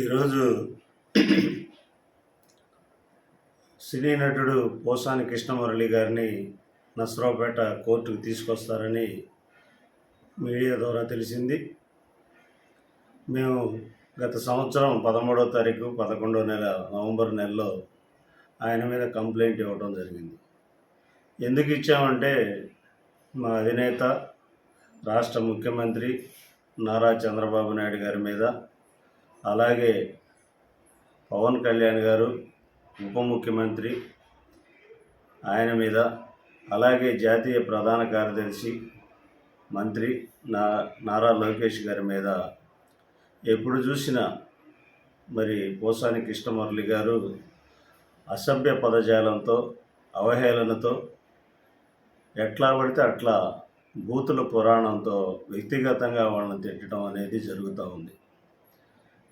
ఈరోజు సినీ నటుడు పోసాని కృష్ణమురళి గారిని నసరావుపేట కోర్టుకు తీసుకొస్తారని మీడియా ద్వారా తెలిసింది. మేము గత సంవత్సరం పదమూడవ తారీఖు పదకొండవ నెల నవంబర్ నెలలో ఆయన మీద కంప్లైంట్ ఇవ్వడం జరిగింది. ఎందుకు ఇచ్చామంటే మా అధినేత రాష్ట్ర ముఖ్యమంత్రి నారా చంద్రబాబు నాయుడు గారి మీద అలాగే పవన్ కళ్యాణ్ గారు ఉప ముఖ్యమంత్రి ఆయన మీద అలాగే జాతీయ ప్రధాన కార్యదర్శి మంత్రి నా నారా లోకేష్ గారి మీద ఎప్పుడు చూసినా మరి పోసాని కృష్ణమురళి గారు అసభ్య పదజాలంతో అవహేళనతో ఎట్లా పడితే అట్లా భూతుల పురాణంతో వ్యక్తిగతంగా వాళ్ళని తిట్టడం అనేది జరుగుతూ ఉంది.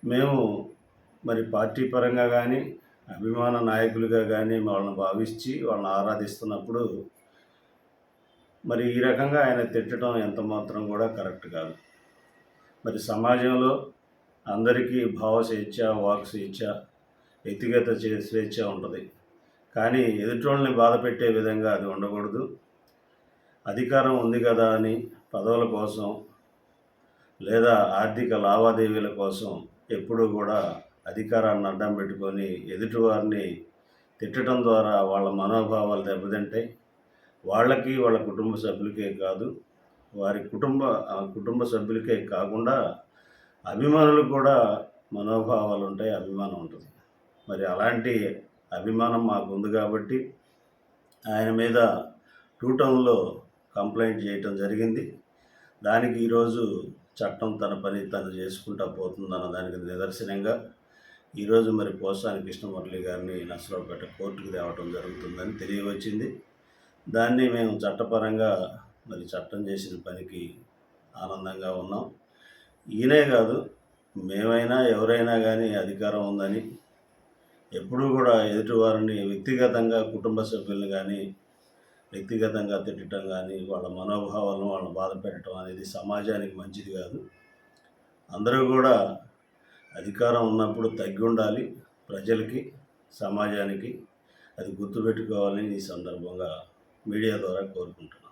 మేము మరి పార్టీ పరంగా కానీ అభిమాన నాయకులుగా కానీ వాళ్ళని భావించి వాళ్ళని ఆరాధిస్తున్నప్పుడు మరి ఈ రకంగా ఆయన తిట్టడం ఎంత మాత్రం కూడా కరెక్ట్ కాదు. మరి సమాజంలో అందరికీ భావ స్వేచ్ఛ వాక్ స్వేచ్ఛ వ్యక్తిగత చే- స్వేచ్ఛ ఉంటుంది. కానీ ఎదుటోళ్ళని బాధ పెట్టే విధంగా అది ఉండకూడదు. అధికారం ఉంది కదా అని పదవుల కోసం లేదా ఆర్థిక లావాదేవీల కోసం ఎప్పుడూ కూడా అధికారాన్ని అడ్డం పెట్టుకొని ఎదుటివారిని తిట్టడం ద్వారా వాళ్ళ మనోభావాలు దెబ్బతింటాయి. వాళ్ళకి వాళ్ళ కుటుంబ సభ్యులకే కాదు వారి కుటుంబ ఆ కుటుంబ సభ్యులకే కాకుండా అభిమానులకు కూడా మనోభావాలు ఉంటాయి అభిమానం ఉంటుంది. మరి అలాంటి అభిమానం మాకు ఉంది కాబట్టి ఆయన మీద టూ టౌన్లో కంప్లైంట్ చేయటం జరిగింది. దానికి ఈరోజు చట్టం తన పని తను చేసుకుంటా పోతుందన్న దానికి నిదర్శనంగా ఈరోజు మరి పోసాని కృష్ణమురళి గారిని నసరావుపేట కోర్టుకు తేవటం జరుగుతుందని తెలియవచ్చింది. దాన్ని మేము చట్టపరంగా మరి చట్టం చేసిన పనికి ఆనందంగా ఉన్నాం. ఈయనే కాదు మేమైనా ఎవరైనా కానీ అధికారం ఉందని ఎప్పుడూ కూడా ఎదుటివారిని వ్యక్తిగతంగా కుటుంబ సభ్యులను కానీ వ్యక్తిగతంగా తిట్టడం కానీ వాళ్ళ మనోభావాలను వాళ్ళని బాధ పెట్టడం అనేది సమాజానికి మంచిది కాదు. అందరూ కూడా అధికారం ఉన్నప్పుడు తగ్గి ఉండాలి ప్రజలకి సమాజానికి. అది గుర్తుపెట్టుకోవాలని ఈ సందర్భంగా మీడియా ద్వారా కోరుకుంటున్నాను.